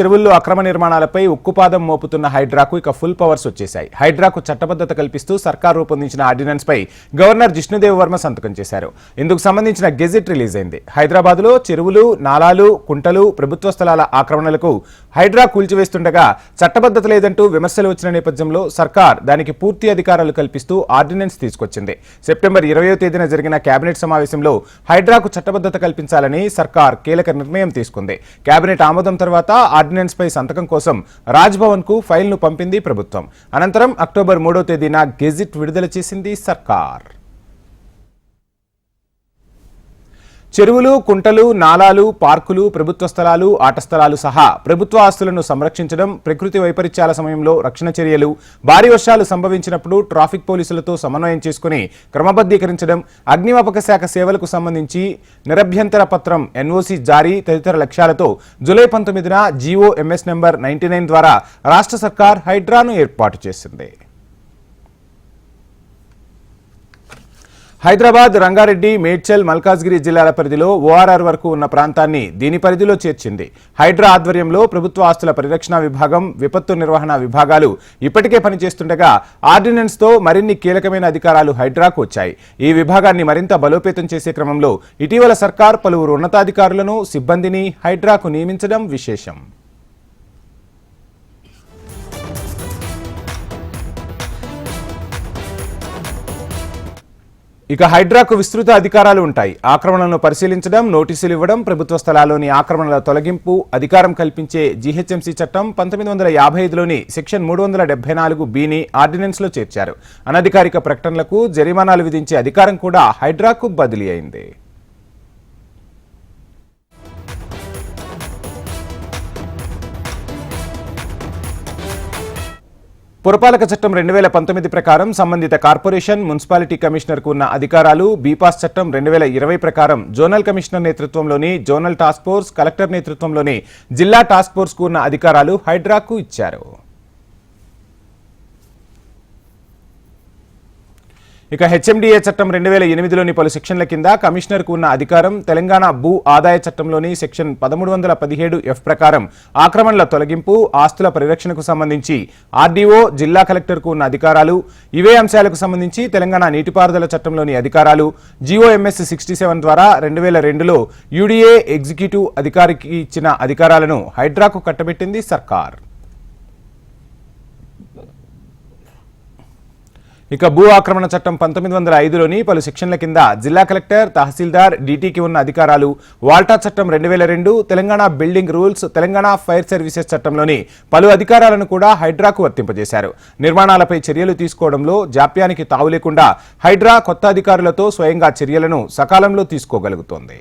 చెరువుల్లో అక్రమ నిర్మాణాలపై ఉక్కుపాదం మోపుతున్న హైడ్రాకు ఇక ఫుల్ పవర్స్ వచ్చేశాయి. హైడ్రాకు చట్టబద్ధత కల్పిస్తూ సర్కార్ రూపొందించిన ఆర్డినెన్స్ పై గవర్నర్ జిష్ణుదేవ్ వర్మ సంతకం చేశారు. ఇందుకు సంబంధించిన గెజిట్ రిలీజ్ అయింది హైదరాబాద్లో చెరువులు నాలాలు కుంటలు ప్రభుత్వ స్థలాల ఆక్రమణలకు హైడ్రా కూల్చివేస్తుండగా చట్టబద్ధత లేదంటూ విమర్శలు వచ్చిన నేపథ్యంలో సర్కార్ దానికి పూర్తి అధికారాలు కల్పిస్తూ ఆర్డినెన్స్ తీసుకొచ్చింది. సెప్టెంబర్ ఇరవయో తేదీన జరిగిన కేబినెట్ సమావేశంలో హైడ్రాకు చట్టబద్ధత కల్పించాలని సర్కార్ కీలక నిర్ణయం తీసుకుంది. కేబినెట్ ఆమోదం తర్వాత ఆర్డినెన్స్ పై సంతకం కోసం రాజ్భవన్కు ఫైల్ను పంపింది ప్రభుత్వం. అనంతరం అక్టోబర్ మూడో తేదీన గెజిట్ విడుదల చేసింది సర్కార్. చెరువులు కుంటలు నాలాలు పార్కులు ప్రభుత్వ స్థలాలు ఆట స్థలాలు సహా ప్రభుత్వ ఆస్తులను సంరక్షించడం ప్రకృతి వైపరీత్యాల సమయంలో రక్షణ చర్యలు భారీ వర్షాలు సంభవించినప్పుడు ట్రాఫిక్ పోలీసులతో సమన్వయం చేసుకుని క్రమబద్ధీకరించడం అగ్నిమాపక శాఖ సేవలకు సంబంధించి నిరభ్యంతర పత్రం ఎన్ఓసి జారీ తదితర లక్ష్యాలతో జూలై పంతొమ్మిదిన జీఓఎంఎస్ ఎంఎస్ నెంబర్ నైన్టీ ద్వారా రాష్ట్ర సర్కార్ హైడ్రాను ఏర్పాటు చేసింది. హైదరాబాద్ రంగారెడ్డి మేడ్చల్ మల్కాజ్గిరి జిల్లాల పరిధిలో ఓఆర్ఆర్ వరకు ఉన్న ప్రాంతాన్ని దీని పరిధిలో చేర్చింది. హైడ్రా ఆధ్వర్యంలో ప్రభుత్వ ఆస్తుల పరిరక్షణ విభాగం విపత్తు నిర్వహణ విభాగాలు ఇప్పటికే పనిచేస్తుండగా ఆర్డినెన్స్తో మరిన్ని కీలకమైన అధికారాలు హైడ్రాకు వచ్చాయి. ఈ విభాగాన్ని మరింత బలోపేతం చేసే క్రమంలో ఇటీవల సర్కార్ పలువురు ఉన్నతాధికారులను సిబ్బందిని హైడ్రాకు నియమించడం విశేషం. ఇక హైడ్రాకు విస్తృత అధికారాలు ఉంటాయి. ఆక్రమణలను పరిశీలించడం నోటీసులు ఇవ్వడం ప్రభుత్వ స్థలాల్లోని ఆక్రమణల తొలగింపు అధికారం కల్పించే జీహెచ్ఎంసీ చట్టం పంతొమ్మిది వందల యాభై ఐదులోని సెక్షన్ మూడు వందల డెబ్బై నాలుగు బిని ఆర్డినెన్స్లో చేర్చారు. అనధికారిక ప్రకటనలకు జరిమానాలు విధించే అధికారం కూడా హైడ్రాకు బదిలీ అయింది. పురపాలక చట్టం రెండు వేల పంతొమ్మిది ప్రకారం సంబంధిత కార్పొరేషన్ మున్సిపాలిటీ కమిషనర్కు ఉన్న అధికారాలు బీపాస్ చట్టం రెండు వేల ఇరవై ప్రకారం జోనల్ కమిషనర్ నేతృత్వంలోని జోనల్ టాస్క్ ఫోర్స్ కలెక్టర్ నేతృత్వంలోని జిల్లా టాస్క్ ఫోర్స్కు ఉన్న అధికారాలు హైడ్రాకు ఇచ్చారు. ఇక హెచ్ఎండిఏ చట్టం రెండు వేల ఎనిమిదిలోని పలు సెక్షన్ల కింద కమిషనర్కు ఉన్న అధికారం తెలంగాణ భూ ఆదాయ చట్టంలోని సెక్షన్ పదమూడు వందల పదిహేడు ఎఫ్ ప్రకారం ఆక్రమణల తొలగింపు ఆస్తుల పరిరక్షణకు సంబంధించి ఆర్డీఓ జిల్లా కలెక్టర్కు ఉన్న అధికారాలు ఇవే అంశాలకు సంబంధించి తెలంగాణ నీటిపారుదల చట్టంలోని అధికారాలు జీఓఎంఎస్ సిక్స్టీ సెవెన్ ద్వారా రెండు వేల రెండులో యూడీఏ ఎగ్జిక్యూటివ్ అధికారికి ఇచ్చిన అధికారాలను హైడ్రాకు కట్టబెట్టింది సర్కార్. ఇక భూ ఆక్రమణ చట్టం పంతొమ్మిది వందల ఐదులోని పలు సెక్షన్ల కింద జిల్లా కలెక్టర్ తహసీల్దార్ డీటీకి ఉన్న అధికారాలు వాల్టా చట్టం రెండు వేల రెండు Telangana building rules Telangana fire services చట్టంలోని పలు అధికారాలను కూడా హైడ్రాకు వర్తింపజేశారు. నిర్మాణాలపై చర్యలు తీసుకోవడంలో జాప్యానికి తావు లేకుండా హైడ్రా కొత్త అధికారులతో స్వయంగా చర్యలను సకాలంలో తీసుకోగలుగుతోంది.